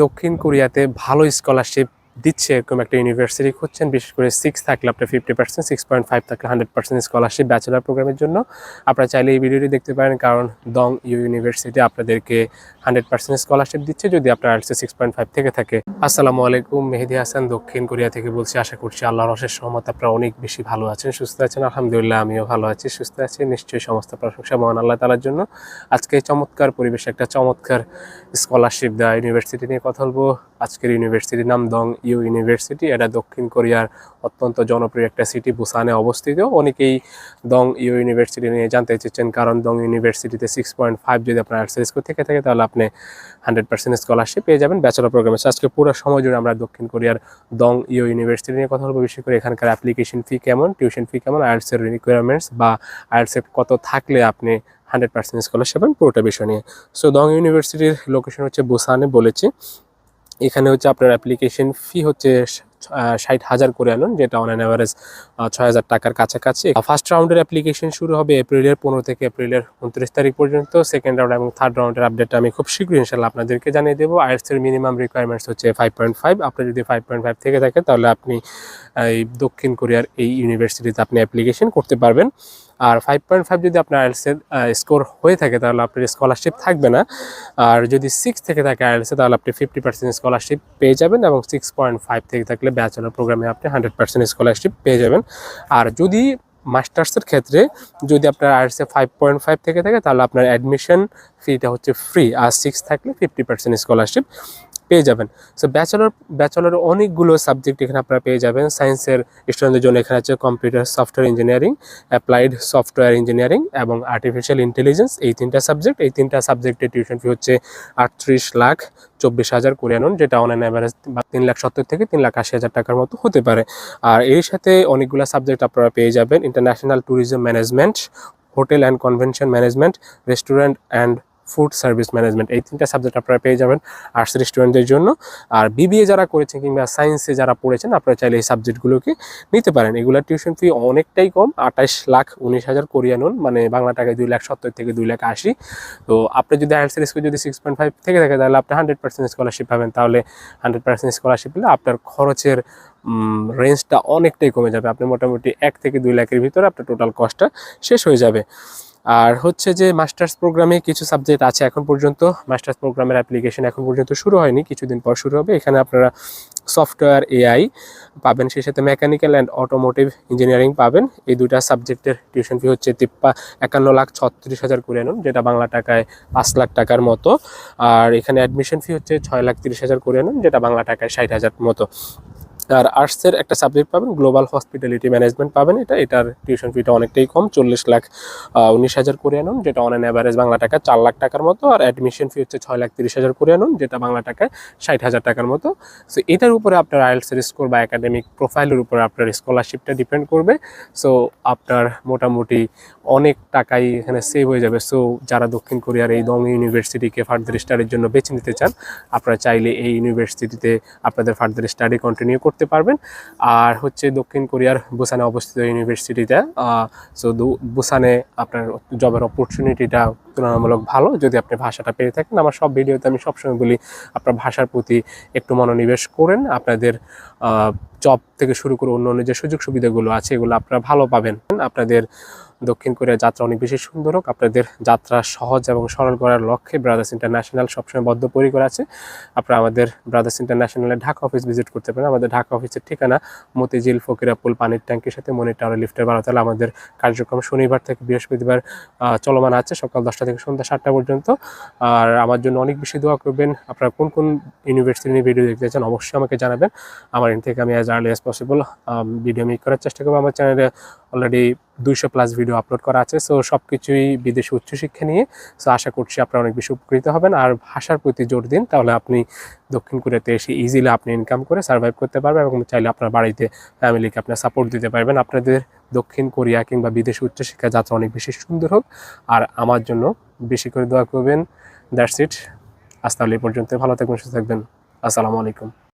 দক্ষিণ কোরিয়াতে ভালো স্কলারশিপ দিচ্ছে এরকম একটা ইউনিভার্সিটি খুঁজছেন, বিশেষ করে সিক্স থাকলে আপনার fifty percent six point five থাকলে হান্ড্রেড পার্সেন্ট স্কলারশিপ ব্যাচেলার প্রোগ্রামের জন্য। আপনারা চাইলে এই ভিডিওটি দেখতে পারেন, কারণ দং ইউ ইউনিভার্সিটি আপনাদেরকে হান্ড্রেড পার্সেন্ট স্কলারশিপ দিচ্ছে যদি আপনার আর্টসে সিক্স পয়েন্ট ফাইভ থেকে থাকে। আসসালামু আলাইকুম, মেহেদি হাসান, দক্ষিণ কোরিয়া থেকে বলছি, আশা করছি আল্লাহর রসের সহমত আপনারা অনেক বেশি ভালো আছেন, সুস্থ আছেন। আলহামদুলিল্লাহ, আমিও ভালো আছি, সুস্থ আছি। নিশ্চয়ই সমস্ত প্রশংসা মহান আল্লাহ তালার জন্য। আজকে চমৎকার পরিবেশে একটা চমৎকার স্কলারশিপ দেওয়া ইউনিভার্সিটি নিয়ে কথা বলব। আজকের ইউনিভার্সিটির নাম দং ইউ ইউনিভার্সিটি। এটা দক্ষিণ কোরিয়ার অত্যন্ত জনপ্রিয় একটা সিটি, বুসানে অবস্থিত। অনেকেই দং ইউ ইউনিভার্সিটি নিয়ে জানতে চেয়েছেন, কারণ দং ইউনিভার্সিটিতে সিক্স পয়েন্ট ফাইভ যদি আপনার আর্টস স্কুল থেকে থাকে, তাহলে আপনি হান্ড্রেড পার্সেন্ট স্কলারশিপ পেয়ে যাবেন। ব্যাচেলর প্রোগ্রামে আজকে পুরো সময় জুড়ে আমরা দক্ষিণ কোরিয়ার দং ইউ ইউনিভার্সিটি নিয়ে কথা বলব। বিশেষ করে এখানকার অ্যাপ্লিকেশন ফি কেমন টিউশন ফি কেমন আর্টসের রিকোয়ারমেন্টস বা আর্টসের কত থাকলে আপনি হান্ড্রেড পার্সেন্ট স্কলারশিপ পাবেন, পুরোটা বিষয় নিয়ে। সো দং ইউনিভার্সিটির লোকেশন হচ্ছে বুসানে বলেছি। এখানে হচ্ছে আপনার অ্যাপ্লিকেশন ফি হচ্ছে ষাট হাজার করে আনুন, যেটা অন অ্যাভারেজ ছয় হাজার টাকার কাছাকাছি। ফার্স্ট রাউন্ডের অ্যাপ্লিকেশন শুরু হবে এপ্রিলের পনেরো থেকে এপ্রিলের উনত্রিশ তারিখ পর্যন্ত। সেকেন্ড রাউন্ড এবং থার্ড রাউন্ডের আপডেট আমি খুব শীঘ্রই ইনশাল্লাহ আপনাদেরকে জানিয়ে দেবো। আর্টসের মিনিমাম রিকোয়ারমেন্টস হচ্ছে ফাইভ পয়েন্ট ফাইভ আপনি যদি ফাইভ পয়েন্ট ফাইভ থেকে থাকে তাহলে আপনি এই দক্ষিণ কোরিয়ার এই ইউনিভার্সিটিতে আপনি অ্যাপ্লিকেশন করতে পারবেন। আর ফাইভ পয়েন্ট ফাইভ যদি আপনার আইএলসের স্কোর হয়ে থাকে, তাহলে আপনার স্কলারশিপ থাকবে না। আর যদি সিক্স থেকে থাকে আইএলসে তাহলে আপনি ফিফটি পার্সেন্ট স্কলারশিপ পেয়ে যাবেন এবং সিক্স পয়েন্ট ফাইভ থেকে থাকলে ব্যাচেলর প্রোগ্রামে আপনি হান্ড্রেড পার্সেন্ট স্কলারশিপ পেয়ে যাবেন। আর যদি মাস্টার্সের ক্ষেত্রে যদি আপনার আর্টসে ফাইভ পয়েন্ট ফাইভ থেকে থাকে, তাহলে আপনার অ্যাডমিশন ফিটা হচ্ছে ফ্রি আর সিক্স থাকলে ফিফটি পার্সেন্ট স্কলারশিপ পেয়ে যাবেন। সো ব্যাচেলর ব্যাচেলর অনেকগুলো সাবজেক্ট এখানে আপনারা পেয়ে যাবেন। সায়েন্সের স্টুডেন্টদের জন্য এখানে আছে computer software engineering applied software engineering এবং আর্টিফিশিয়াল ইন্টেলিজেন্স এই তিনটা সাবজেক্ট এই তিনটা সাবজেক্টের টিউশন ফি হচ্ছে আটত্রিশ লাখ চব্বিশ হাজার কোরিয়ানুন যেটা অন অ্যান অ্যাভারেজ বা তিন লাখ সত্তর থেকে তিন লাখ আশি হাজার টাকার মতো হতে পারে। আর এর সাথে অনেকগুলো সাবজেক্ট আপনারা পেয়ে যাবেন। International tourism management hotel and convention management restaurant and food service management, এই তিনটা সাবজেক্ট আপনারা পেয়ে যাবেন আর্টসের স্টুডেন্টদের জন্য। আর বিবিএ যারা করেছেন কিংবা সায়েন্সে যারা পড়েছেন, আপনারা চাইলে এই সাবজেক্টগুলোকে নিতে পারেন। এগুলোর টিউশন ফি অনেকটাই কম আঠাশ লাখ উনিশ হাজার কোরিয়ানুন মানে বাংলা টাকায় দুই লাখ সত্তর থেকে দুই লাখ আশি। তো আপনি যদি আর্টসের স্কুল যদি সিক্স পয়েন্ট ফাইভ থেকে থাকে, তাহলে আপনি হান্ড্রেড পার্সেন্ট স্কলারশিপ পাবেন। তাহলে হান্ড্রেড পার্সেন্ট স্কলারশিপ পেলে আপনার খরচের রেঞ্জটা অনেকটাই কমে যাবে। আপনি মোটামুটি এক থেকে দুই লাখের ভিতরে আপনার টোটাল কস্টটা শেষ হয়ে যাবে। আর হচ্ছে যে মাস্টার্স প্রোগ্রামে কিছু সাবজেক্ট আছে এখন পর্যন্ত। মাস্টার্স প্রোগ্রামের অ্যাপ্লিকেশন এখন পর্যন্ত শুরু হয়নি, কিছুদিন পর শুরু হবে। এখানে আপনারা সফটওয়্যার এআই পাবেন, সেই সাথে মেকানিক্যাল অ্যান্ড অটোমোটিভ ইঞ্জিনিয়ারিং পাবেন। এই দুইটা সাবজেক্টের টিউশন ফি হচ্ছে তিপ্পা, একান্ন লাখ ছত্রিশ হাজার করে আনুন, যেটা বাংলা টাকায় পাঁচ লাখ টাকার মতো। আর এখানে অ্যাডমিশন ফি হচ্ছে ছয় লাখ তিরিশ হাজার করে আনুন, যেটা বাংলা টাকায় ষাট হাজার মতো। আর আর্টসের একটা সাবজেক্ট পাবেন গ্লোবাল হসপিটালিটি ম্যানেজমেন্ট পাবেন। এটা, এটার টিউশন ফিটা অনেকটাই কম, চল্লিশ লাখ উনিশ হাজার করে আনুন, যেটা অন অ্যান অ্যাভারেজ বাংলা টাকা চার লাখ টাকার মতো, আর অ্যাডমিশন ফি হচ্ছে ছয় লাখ তিরিশ হাজার করে আনুন, যেটা বাংলা টাকায় ষাট হাজার টাকার মতো। সো এটার উপরে আপনার আইএলসের স্কোর বা একাডেমিক প্রোফাইলের উপরে আপনার স্কলারশিপটা ডিপেন্ড করবে। সো আপনার মোটামুটি অনেক টাকাই এখানে সেভ হয়ে যাবে। সো যারা দক্ষিণ কোরিয়ার এই দং ইউনিভার্সিটিকে ফার্দার স্টাডির জন্য বেছে নিতে চান, আপনারা চাইলে এই ইউনিভার্সিটিতে আপনাদের ফার্দার স্টাডি কন্টিনিউ করতে পারবেন। আর হচ্ছে দক্ষিণ কোরিয়ার বুসানে অবস্থিত ইউনিভার্সিটিতে সো বুসানে আপনার জবের অপরচুনিটিটা তুলনামূলক ভালো। যদি আপনি ভাষাটা পেয়ে থাকেন, আমার সব ভিডিওতে আমি সবসময় বলি, আপনার ভাষার প্রতি একটু মনোনিবেশ করেন। আপনাদের জব থেকে শুরু করে অন্য অন্য যে সুযোগ সুবিধাগুলো আছে, এগুলো আপনারা ভালো পাবেন। আপনাদের দক্ষিণ কোরিয়ার যাত্রা অনেক বেশি সুন্দর হোক। আপনাদের যাত্রা সহজ এবং সরল করার লক্ষ্যে ব্রাদার্স ইন্টারন্যাশনাল সবসময় বদ্ধপরিকর আছে। আপনারা আমাদের ব্রাদার্স ইন্টারন্যাশনালের ঢাকা অফিস ভিজিট করতে পারেন। আমাদের ঢাকা অফিসের ঠিকানা মতিঝিল ফকিরাপুল পানির ট্যাঙ্কির সাথে মনি টাওয়ার লিফটের বারোতলা আমাদের কার্যক্রম শনিবার থেকে বৃহস্পতিবার চলমান আছে। সকাল দশটা থেকে সন্ধ্যা সাতটা পর্যন্ত। আর আমার জন্য অনেক বেশি দোয়া করবেন। আপনারা কোন কোন ইউনিভার্সিটি নিয়ে ভিডিও দেখতে চান অবশ্যই আমাকে জানাবেন। আমার এন থেকে আমি as early as possible video make করার চেষ্টা করব। আমার চ্যানেলে অলরেডি দুইশো প্লাস ভিডিও আপলোড করা আছে সো সব কিছুই বিদেশি উচ্চশিক্ষা নিয়ে সো আশা করছি আপনারা অনেক বেশি উপকৃত হবেন। আর ভাষার প্রতি জোর দিন, তাহলে আপনি দক্ষিণ কোরিয়াতে এসে ইজিলি আপনি ইনকাম করে সার্ভাইভ করতে পারবেন এবং চাইলে আপনার বাড়িতে ফ্যামিলিকে আপনার সাপোর্ট দিতে পারবেন। আপনাদের দক্ষিণ কোরিয়া কিংবা বিদেশি উচ্চশিক্ষা যাত্রা অনেক বেশি সুন্দর হোক। আর আমার জন্য বেশি করে দোয়া করবেন দ্যাটস ইট আজ তাহলে এই পর্যন্ত ভালো থাকবেন, সুস্থ থাকবেন। আসসালামু আলাইকুম।